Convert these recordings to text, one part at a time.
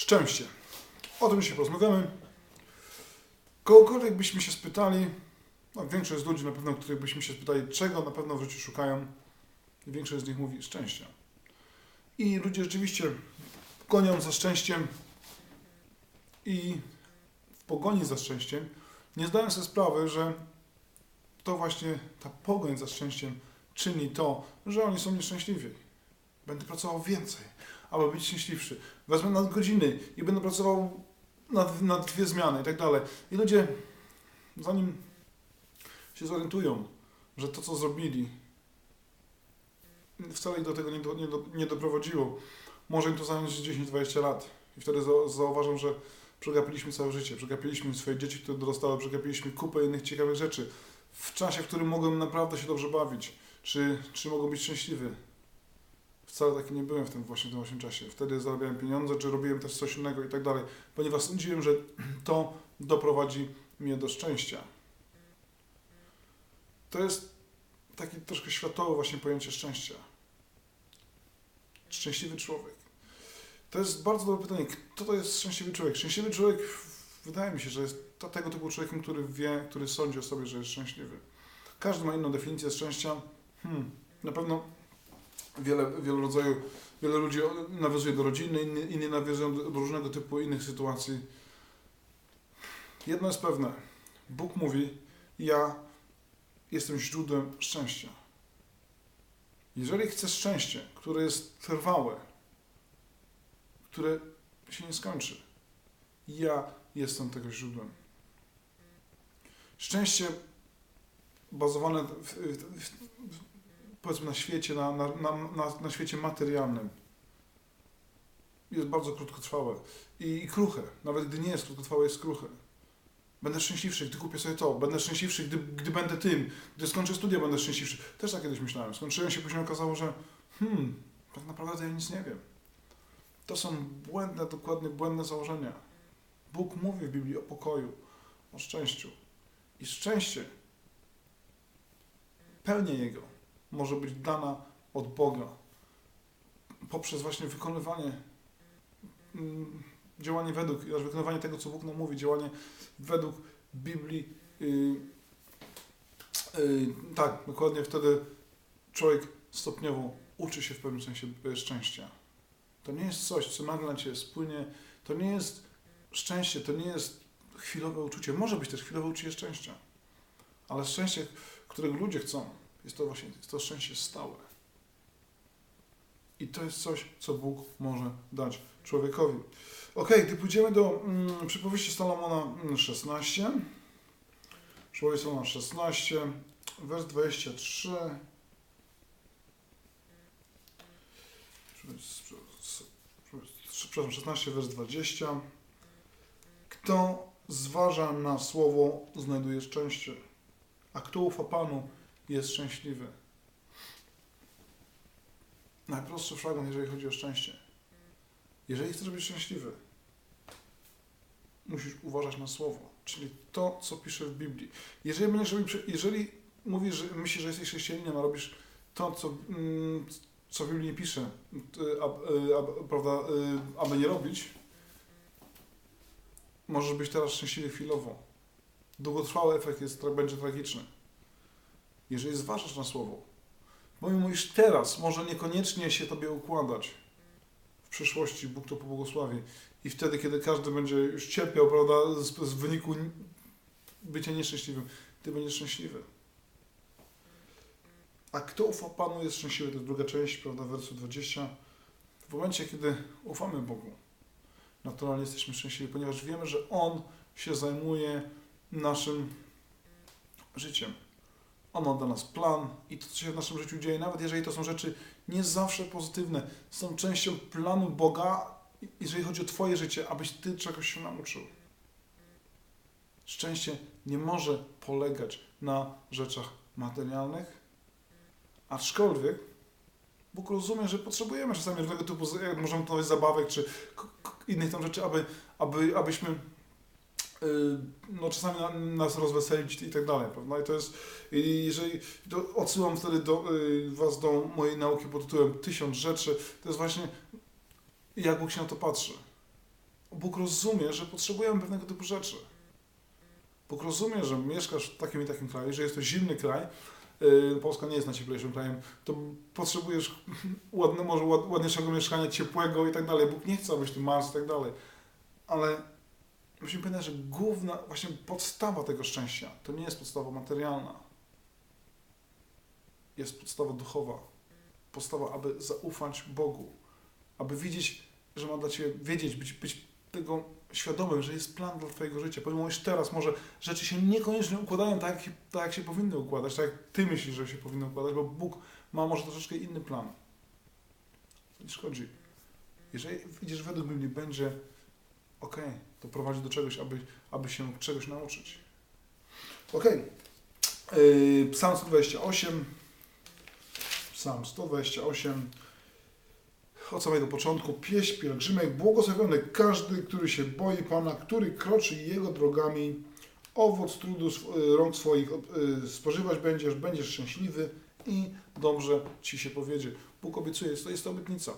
Szczęście. O tym dzisiaj porozmawiamy. Kogokolwiek byśmy się spytali, no większość z ludzi na pewno, których byśmy się spytali, czego na pewno w życiu szukają, większość z nich mówi szczęścia. I ludzie rzeczywiście gonią za szczęściem i w pogoni za szczęściem nie zdają sobie sprawy, że to właśnie ta pogoń za szczęściem czyni to, że oni są nieszczęśliwi. Będę pracował więcej, aby być szczęśliwszy. Wezmę nadgodziny i będę pracował na, dwie zmiany i tak dalej. I ludzie, zanim się zorientują, że to, co zrobili, wcale ich do tego nie, do, nie, do, nie doprowadziło, może im to zająć 10-20 lat. I wtedy za, zauważą, że przegapiliśmy całe życie, przegapiliśmy swoje dzieci, które dorastały, przegapiliśmy kupę innych ciekawych rzeczy. W czasie, w którym mogłem naprawdę się dobrze bawić, czy, czy mogłem być szczęśliwy. Wcale taki nie byłem w tym właśnie w tym czasie. Wtedy zarabiałem pieniądze, czy robiłem też coś innego i tak dalej, ponieważ sądziłem, że to doprowadzi mnie do szczęścia. To jest takie troszkę światowe właśnie pojęcie szczęścia. Szczęśliwy człowiek. To jest bardzo dobre pytanie. Kto to jest szczęśliwy człowiek? Szczęśliwy człowiek, wydaje mi się, że jest to, tego typu człowiekiem, który wie, który sądzi o sobie, że jest szczęśliwy. Każdy ma inną definicję szczęścia. Hmm, na pewno wiele, wiele rodzaju, wiele ludzi nawiązuje do rodziny, inni, inni nawiązują do różnego typu innych sytuacji. Jedno jest pewne. Bóg mówi, ja jestem źródłem szczęścia. Jeżeli chcesz szczęście, które jest trwałe, które się nie skończy, ja jestem tego źródłem. Szczęście bazowane w, w, w, powiedzmy na świecie, na, na, na, na świecie materialnym jest bardzo krótkotrwałe i, i kruche. Nawet gdy nie jest krótkotrwałe, jest kruche. Będę szczęśliwszy, gdy kupię sobie to. Będę szczęśliwszy, gdy, gdy będę tym. Gdy skończę studia, będę szczęśliwszy. Też tak kiedyś myślałem. Skończyłem się, później okazało, że hmm, tak naprawdę ja nic nie wiem. To są błędne, dokładnie błędne założenia. Bóg mówi w Biblii o pokoju, o szczęściu. I szczęście, pełnia Jego, może być dana od Boga poprzez właśnie wykonywanie, mm, działanie według, wykonywanie tego, co Bóg nam mówi, działanie według Biblii. Yy, yy, tak, dokładnie wtedy człowiek stopniowo uczy się w pewnym sensie szczęścia. To nie jest coś, co nagle na spłynie. To nie jest szczęście, to nie jest chwilowe uczucie. Może być też chwilowe uczucie szczęścia. Ale szczęście, którego ludzie chcą, jest to właśnie jest to szczęście stałe. I to jest coś, co Bóg może dać człowiekowi. Ok, gdy pójdziemy do mm, przypowieści Salomona 16, przypowieść Salomona 16, wers 23. Przepraszam, 16, wers 20. Kto zważa na słowo, znajduje szczęście, a kto ufa Panu, jest szczęśliwy. Najprostszy fragment, jeżeli chodzi o szczęście. Jeżeli chcesz być szczęśliwy, musisz uważać na słowo, czyli to, co pisze w Biblii. Jeżeli będziesz jeżeli mówisz, że myślisz, że jesteś chrześcijaninem, a robisz to, co, mm, co w Biblii nie pisze, a, a, prawda, aby nie robić, możesz być teraz szczęśliwy chwilowo. Długotrwały efekt jest, będzie tragiczny. Jeżeli zważasz na słowo, bo iż teraz może niekoniecznie się Tobie układać, w przyszłości Bóg to pobłogosławi i wtedy, kiedy każdy będzie już cierpiał, prawda, z, z wyniku bycia nieszczęśliwym, Ty będziesz szczęśliwy. A kto ufa Panu jest szczęśliwy, to jest druga część, prawda, wersu 20. W momencie, kiedy ufamy Bogu, naturalnie jesteśmy szczęśliwi, ponieważ wiemy, że On się zajmuje naszym życiem. On ma dla nas plan i to, co się w naszym życiu dzieje, nawet jeżeli to są rzeczy nie zawsze pozytywne, są częścią planu Boga, jeżeli chodzi o Twoje życie, abyś Ty czegoś się nauczył. Szczęście nie może polegać na rzeczach materialnych, aczkolwiek Bóg rozumie, że potrzebujemy czasami różnego typu, jak możemy to zabawek, czy innych tam rzeczy, aby, aby, abyśmy no czasami nas rozweselić i tak dalej, prawda? I to jest, jeżeli, to odsyłam wtedy do, Was do mojej nauki pod tytułem Tysiąc rzeczy, to jest właśnie jak Bóg się na to patrzy. Bóg rozumie, że potrzebujemy pewnego typu rzeczy. Bóg rozumie, że mieszkasz w takim i takim kraju, że jest to zimny kraj, yy, Polska nie jest najcieplejszym krajem, to potrzebujesz ładne, może ład, ładniejszego mieszkania, ciepłego i tak dalej. Bóg nie chce, abyś ty marzł i tak dalej. Ale musimy pamiętać, że główna, właśnie podstawa tego szczęścia to nie jest podstawa materialna. Jest podstawa duchowa. Podstawa, aby zaufać Bogu. Aby widzieć, że ma dla Ciebie, wiedzieć, być, być tego świadomym, że jest plan dla Twojego życia. Pomimo, iż teraz może rzeczy się niekoniecznie układają tak, tak, jak się powinny układać, tak jak Ty myślisz, że się powinny układać, bo Bóg ma może troszeczkę inny plan. Nie szkodzi. Jeżeli idziesz według Biblii, będzie ok, to prowadzi do czegoś, aby, aby się czegoś nauczyć. Ok. Yy, Psalm 128. Psalm 128. Od samego początku. Pieśń pielgrzymek. Błogosławiony każdy, który się boi Pana, który kroczy Jego drogami. Owoc trudu sw- rąk swoich yy, spożywać będziesz, będziesz szczęśliwy i dobrze Ci się powiedzie. Bóg obiecuje, to jest to obietnica.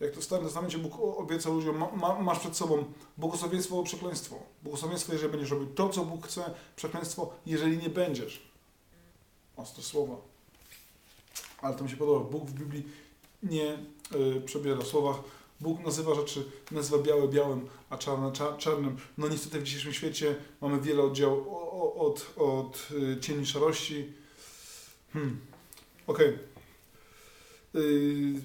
Jak to w Starym Testamencie Bóg obiecał ludziom, ma, ma, masz przed sobą błogosławieństwo albo przekleństwo. Błogosławieństwo, jeżeli będziesz robił to, co Bóg chce, przekleństwo, jeżeli nie będziesz. Ostre słowa. Ale to mi się podoba. Bóg w Biblii nie y, przebiera w słowach. Bóg nazywa rzeczy, nazywa białe białym, a czarne cza, czarnym. No niestety w dzisiejszym świecie mamy wiele oddziałów o- o- od, od y, cieni szarości. Hmm. Okej. Y,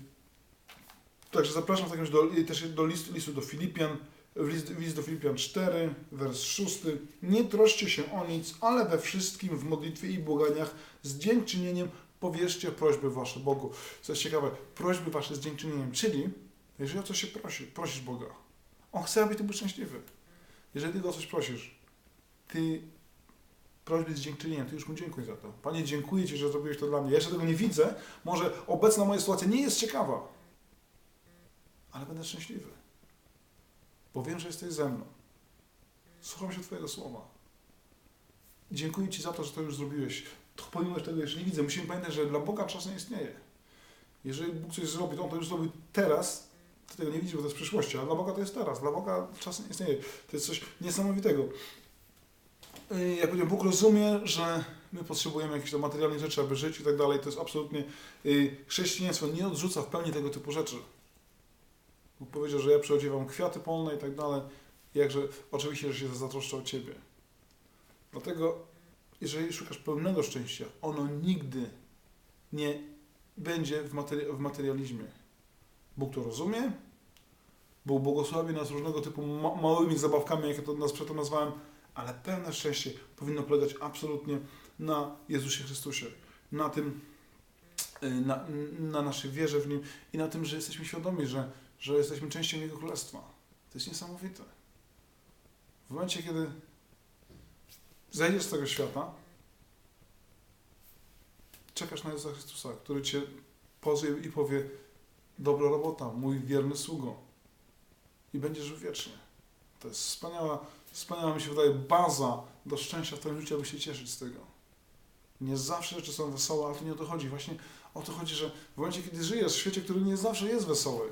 Także zapraszam w takim do, też do listu, listu do Filipian, list, list do Filipian 4, wers 6. Nie troszcie się o nic, ale we wszystkim w modlitwie i błaganiach z dziękczynieniem powierzcie prośby wasze Bogu. Co jest ciekawe, prośby wasze z dziękczynieniem, czyli jeżeli o coś się prosi, prosisz Boga, On chce, aby ty był szczęśliwy. Jeżeli ty o coś prosisz, ty prośby z dziękczynieniem, ty już mu dziękuj za to. Panie, dziękuję Ci, że zrobiłeś to dla mnie. Ja jeszcze tego nie widzę, może obecna moja sytuacja nie jest ciekawa, ale będę szczęśliwy. Bo wiem, że jesteś ze mną. Słucham się Twojego słowa. Dziękuję Ci za to, że to już zrobiłeś. To pomimo tego jeszcze nie widzę. Musimy pamiętać, że dla Boga czas nie istnieje. Jeżeli Bóg coś zrobi, to On to już zrobił teraz. Ty tego nie widzisz, bo to jest w przyszłości, ale dla Boga to jest teraz. Dla Boga czas nie istnieje. To jest coś niesamowitego. Yy, Jak powiedziałem, Bóg rozumie, że my potrzebujemy jakichś materialnych rzeczy, aby żyć i tak dalej. To jest absolutnie... yy, Chrześcijaństwo nie odrzuca w pełni tego typu rzeczy. Powiedział, że ja przyodziewam kwiaty polne i tak dalej. Jakże oczywiście, że się zatroszczę o Ciebie. Dlatego, jeżeli szukasz pełnego szczęścia, ono nigdy nie będzie w, materi- w materializmie. Bóg to rozumie. Bóg błogosławi nas różnego typu ma- małymi zabawkami, jak ja to nas przedtem nazwałem, ale pełne szczęście powinno polegać absolutnie na Jezusie Chrystusie. Na tym, y, na, na naszej wierze w Nim i na tym, że jesteśmy świadomi, że że jesteśmy częścią Jego Królestwa. To jest niesamowite. W momencie, kiedy zejdziesz z tego świata, czekasz na Jezusa Chrystusa, który Cię pozwie i powie dobra robota, mój wierny sługo. I będziesz żył wiecznie. To jest wspaniała, wspaniała mi się wydaje, baza do szczęścia w Twoim życiu, aby się cieszyć z tego. Nie zawsze rzeczy są wesołe, ale to nie o to chodzi. Właśnie o to chodzi, że w momencie, kiedy żyjesz w świecie, który nie zawsze jest wesoły,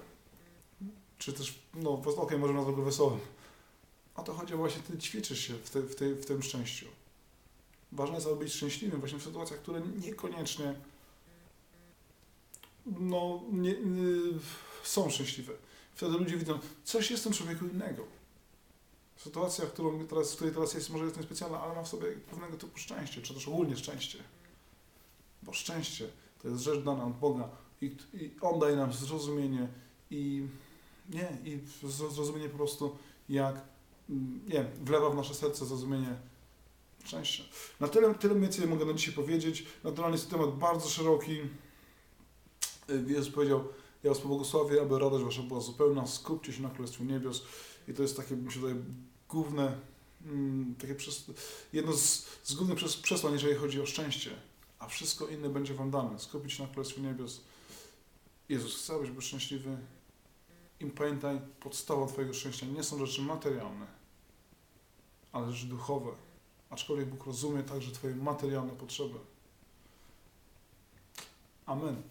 czy też, no, okej, możemy nazwać go wesołym. O to chodzi właśnie, ty ćwiczysz się w, te, w, te, w tym szczęściu. Ważne jest, aby być szczęśliwym właśnie w sytuacjach, które niekoniecznie no, nie, nie, są szczęśliwe. Wtedy ludzie widzą, coś jest w tym człowieku innego. Sytuacja, którą teraz, w której teraz jest, może jest niespecjalna, ale ma w sobie pewnego typu szczęście, czy też ogólnie szczęście. Bo szczęście to jest rzecz dana od Boga i, i On daje nam zrozumienie i nie, i zro- zrozumienie po prostu jak, mm, nie wlewa w nasze serce zrozumienie szczęścia. Na tyle, tyle więcej mogę na dzisiaj powiedzieć. Naturalnie jest to temat bardzo szeroki. Y, Jezus powiedział, ja was pobłogosławię, aby radość wasza była zupełna, skupcie się na Królestwie Niebios. I to jest takie, mi się wydaje, główne, mm, takie przes- jedno z, z głównych przes- przesłań, jeżeli chodzi o szczęście. A wszystko inne będzie wam dane. Skupić się na Królestwie Niebios. Jezus chce, abyś był szczęśliwy. I pamiętaj, podstawą Twojego szczęścia nie są rzeczy materialne, ale rzeczy duchowe. Aczkolwiek Bóg rozumie także Twoje materialne potrzeby. Amen.